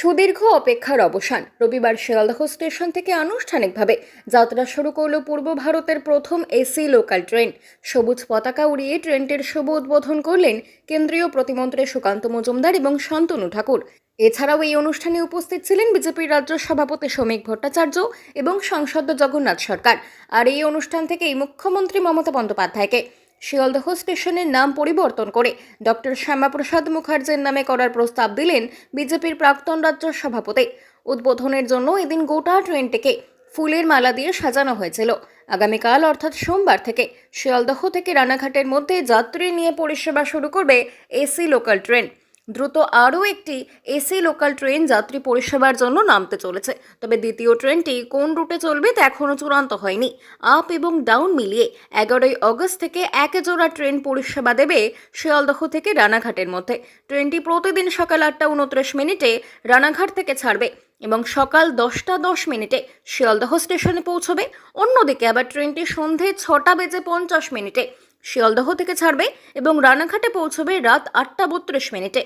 সুদীর্ঘ অপেক্ষার অবসান। রবিবার শিয়ালদহ স্টেশন থেকে আনুষ্ঠানিকভাবে যাত্রা শুরু করল পূর্ব ভারতের প্রথম এসি লোকাল ট্রেন সবুজ পতাকা উড়িয়ে ট্রেনটির শুভ উদ্বোধন করলেন কেন্দ্রীয় প্রতিমন্ত্রী সুকান্ত মজুমদার এবং শান্তনু ঠাকুর। এছাড়াও এই অনুষ্ঠানে উপস্থিত ছিলেন বিজেপির রাজ্য সভাপতি শ্রমিক ভট্টাচার্য এবং সাংসদ জগন্নাথ সরকার। আর এই অনুষ্ঠান থেকেই মুখ্যমন্ত্রী মমতা বন্দ্যোপাধ্যায়কে শিয়ালদহ স্টেশনের নাম পরিবর্তন করে ডক্টর শ্যামাপ্রসাদ মুখার্জির নামে করার প্রস্তাব দিলেন বিজেপির প্রাক্তন রাজ্য সভাপতি। উদ্বোধনের জন্য এদিন গোটা ট্রেনটিকে ফুলের মালা দিয়ে সাজানো হয়েছিল। আগামীকাল, অর্থাৎ সোমবার থেকে, শিয়ালদহ থেকে রানাঘাটের মধ্যে যাত্রী নিয়ে পরিষেবা শুরু করবে এসি লোকাল ট্রেন। দ্রুত আরও একটি এসি লোকাল ট্রেন যাত্রী পরিষেবার জন্য নামতে চলেছে। তবে দ্বিতীয় ট্রেনটি কোন রুটে চলবে তা এখনও চূড়ান্ত হয়নি। আপ এবং ডাউন মিলিয়ে এগারোই অগস্ট থেকে এক জোড়া ট্রেন পরিষেবা দেবে শিয়ালদহ থেকে রানাঘাটের মধ্যে। ট্রেনটি প্রতিদিন সকাল আটটা উনত্রিশ মিনিটে রানাঘাট থেকে ছাড়বে এবং সকাল দশটা দশ মিনিটে শিয়ালদহ স্টেশনে পৌঁছবে। অন্যদিকে আবার ট্রেনটি সন্ধে ছটা বেজে পঞ্চাশ মিনিটে শিয়ালদহ থেকে ছাড়বে এবং রানাঘাটে পৌঁছবে রাত আটটা বত্রিশ মিনিটে।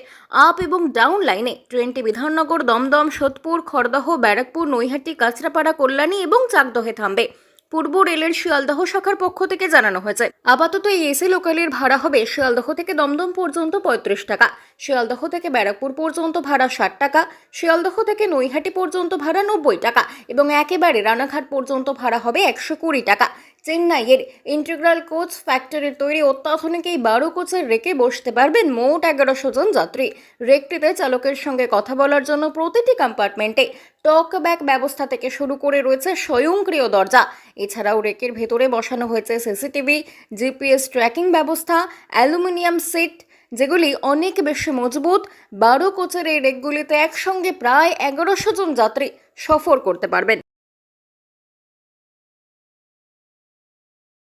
আপ এবং ডাউন লাইনে ট্রেনটি বিধাননগর, দমদম, সোদপুর, খড়দহ, ব্যারাকপুর, নৈহাটি কাঁচরাপাড়া কল্যাণী এবং চাকদহে থামবে। পূর্ব রেলের শিয়ালদহ শাখার পক্ষ থেকে জানানো হয়েছে, আপাতত এই এসি লোকালের ভাড়া হবে শিয়ালদহ থেকে দমদম পর্যন্ত পঁয়ত্রিশ টাকা, শিয়ালদহ থেকে ব্যারাকপুর পর্যন্ত ভাড়া ষাট টাকা, শিয়ালদহ থেকে নৈহাটি পর্যন্ত ভাড়া নব্বই টাকা এবং একেবারে রানাঘাট পর্যন্ত ভাড়া হবে একশো কুড়ি টাকা। চেন্নাইয়ের ইন্টিগ্রাল কোচ ফ্যাক্টরির তৈরি অত্যাধুনিক এই বারো কোচের রেকে বসতে পারবেন মোট এগারোশো জন যাত্রী। রেকটিতে চালকের সঙ্গে কথা বলার জন্য প্রতিটি কম্পার্টমেন্টে টক ব্যাক ব্যবস্থা থেকে শুরু করে রয়েছে স্বয়ংক্রিয় দরজা। এছাড়াও রেকের ভেতরে বসানো হয়েছে সিসিটিভি, জিপিএস ট্র্যাকিং ব্যবস্থা, অ্যালুমিনিয়াম সিট, যেগুলি অনেক বেশি মজবুত। বারো কোচের এই রেকগুলিতে একসঙ্গে প্রায় এগারোশো জন যাত্রী সফর করতে পারবেন।